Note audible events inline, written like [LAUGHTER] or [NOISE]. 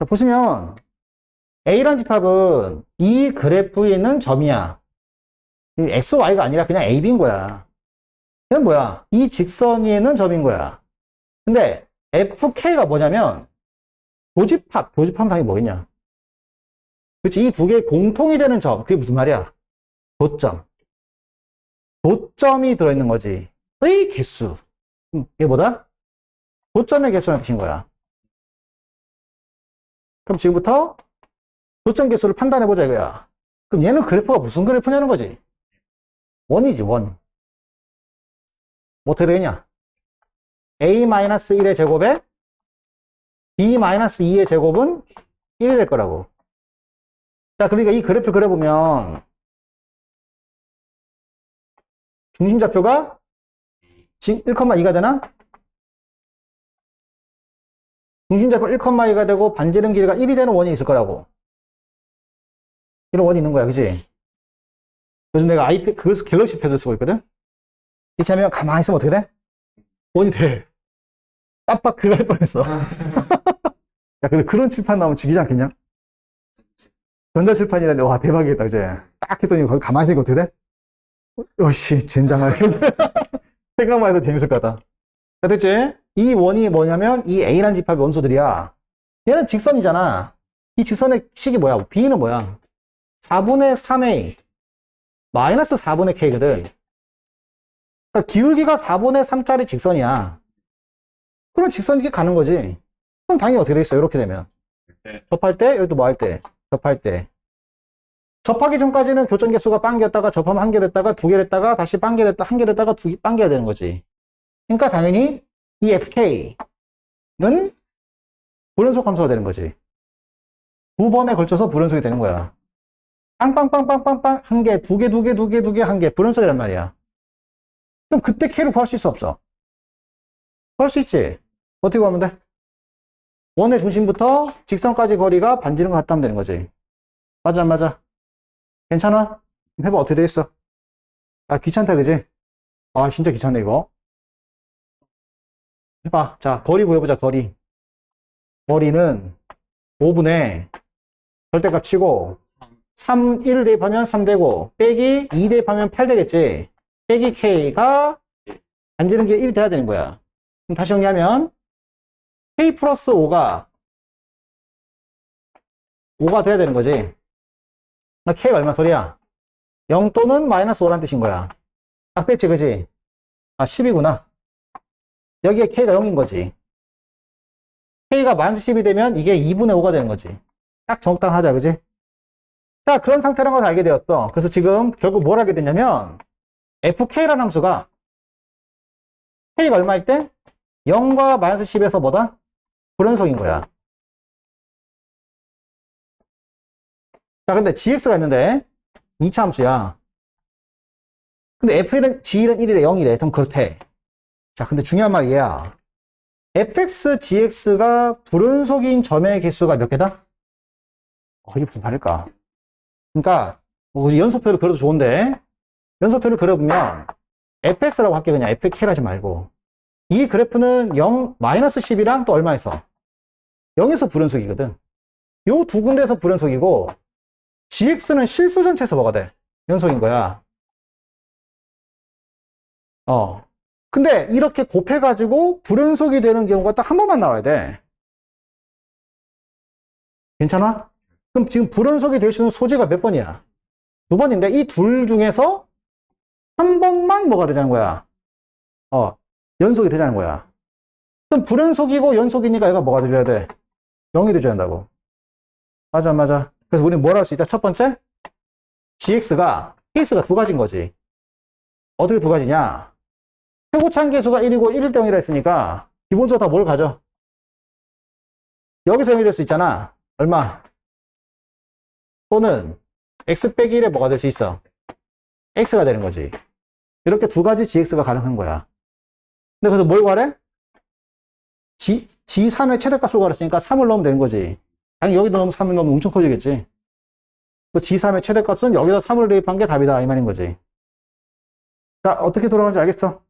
자, 보시면 A란 집합은 이 그래프에 있는 점이야. 이 X, Y가 아니라 그냥 A, B인 거야. 이건 뭐야? 이 직선 위에 있는 점인 거야. 근데 FK가 뭐냐면 도집합, 도집합 당연히 뭐겠냐? 그렇지. 이 두 개 공통이 되는 점. 그게 무슨 말이야? 도점. 도점이 들어있는 거지. 의 개수. 음, 이게 뭐다? 도점의 개수라는 뜻인 거야. 그럼 지금부터 도점 개수를 판단해보자 이거야. 그럼 얘는 그래프가 무슨 그래프냐는 거지. 원이지, 원. 뭐 어떻게 되겠냐? a-1의 제곱에 b-2의 제곱은 1이 될 거라고. 자, 그러니까 이 그래프 그려보면 중심좌표가 지금 1,2가 되나? 중심좌표 1,2가 되고 반지름 길이가 1이 되는 원이 있을 거라고. 이런 원이 있는 거야, 그지? 요즘 내가 아이패드, 그래서 갤럭시 패드를 쓰고 있거든? 이렇게 하면 가만히 있으면 어떻게 돼? 원이 돼. 깜빡 그거 할 뻔했어. [LAUGHS] 야, 근데 그런 칠판 나오면 죽이지 않겠냐? 전자칠판이라는데, 와, 대박이겠다, 그제? 딱 했더니 거기 가만히 있으니까 어떻게 돼? 요씨, 젠장할. [LAUGHS] 생각만 해도 재밌을 것 같다. 자, 됐지? 이 원이 뭐냐면, 이 A란 집합의 원소들이야. 얘는 직선이잖아. 이 직선의 식이 뭐야? B는 뭐야? 4분의 3A, 마이너스 4분의 K거든. 그러니까 기울기가 4분의 3짜리 직선이야. 그럼 직선 이렇게 가는 거지. 그럼 당연히 어떻게 되겠어? 이렇게 되면. 네. 접할 때, 여기도 뭐 할 때? 접할 때. 접하기 전까지는 교점 개수가 빵개였다가 접하면 한 개 됐다가 두 개 됐다가 다시 빵개 됐다 한 개 됐다가 두 개, 빵개가 되는 거지. 그러니까 당연히 이 FK는 불연속 함수가 되는 거지. 두 번에 걸쳐서 불연속이 되는 거야. 빵빵빵빵빵빵 한 개, 두 개, 두 개, 두 개, 두 개, 한 개 불연속이란 말이야. 그럼 그때 K를 구할 수 있어 없어? 구할 수 있지. 어떻게 구하면 돼? 원의 중심부터 직선까지 거리가 반지름과 같다면 되는 거지. 맞아, 안 맞아? 괜찮아? 해봐, 어떻게 되겠어? 아, 귀찮다, 그지? 아, 진짜 귀찮네, 이거. 해봐. 자, 거리 구해보자, 거리. 거리는 5분의 절대값 치고, 3, 1 대입하면 3 되고, 빼기 2 대입하면 8 되겠지? 빼기 K가 반지름 게1 돼야 되는 거야. 그럼 다시 정리하면, K 플러스 5가 5가 돼야 되는 거지. 나 K가 얼마 소리야? 0 또는 마이너스 5란 뜻인 거야. 딱 됐지, 그지? 아, 10이구나. 여기에 K가 0인 거지. K가 마이너스 10이 되면 이게 2분의 5가 되는 거지. 딱 적당하자, 그지? 자, 그런 상태라는 걸 알게 되었어. 그래서 지금 결국 뭘 알게 됐냐면, FK라는 함수가 K가 얼마일 때? 0과 마이너스 10에서 뭐다? 불연속인 거야. 자, 근데 gx가 있는데 2차 함수야. 근데 f는 g는 1이래 0이래. 그럼 그렇대. 자, 근데 중요한 말이 얘야. fx, gx가 불연속인 점의 개수가 몇 개다? 어, 이게 무슨 말일까? 그러니까 뭐 굳이 연속표를 그려도 좋은데 연속표를 그려보면 fx라고 할게 그냥 fk를 하지 말고 이 그래프는 0, 마이너스 10이랑 또 얼마에서? 0에서 불연속이거든. 요 두 군데에서 불연속이고 gx는 실수 전체에서 뭐가 돼? 연속인 거야. 어. 근데 이렇게 곱해가지고 불연속이 되는 경우가 딱 한 번만 나와야 돼. 괜찮아? 그럼 지금 불연속이 될 수 있는 소재가 몇 번이야? 두 번인데 이 둘 중에서 한 번만 뭐가 되자는 거야? 어, 연속이 되자는 거야. 그럼 불연속이고 연속이니까 얘가 뭐가 돼줘야 돼? 0이 돼줘야 한다고. 맞아, 맞아. 그래서 우리는 뭘 할 수 있다? 첫 번째, gx가, 케이스가 두 가지인 거지. 어떻게 두 가지냐? 최고차항 계수가 1이고 1일 때 0이라 했으니까, 기본적으로 다 뭘 가져? 여기서 0이 될수 있잖아. 얼마? 또는, x 빼기 1에 뭐가 될 수 있어? x가 되는 거지. 이렇게 두 가지 gx가 가능한 거야. 근데 그래서 뭘 구하래? G, G3의 최대값을 구하랬으니까 3을 넣으면 되는 거지. 당연히 여기다 넣으면 3을 넣으면 엄청 커지겠지. 그 G3의 최대값은 여기다 3을 대입한 게 답이다. 이 말인 거지. 자, 어떻게 돌아가는지 알겠어?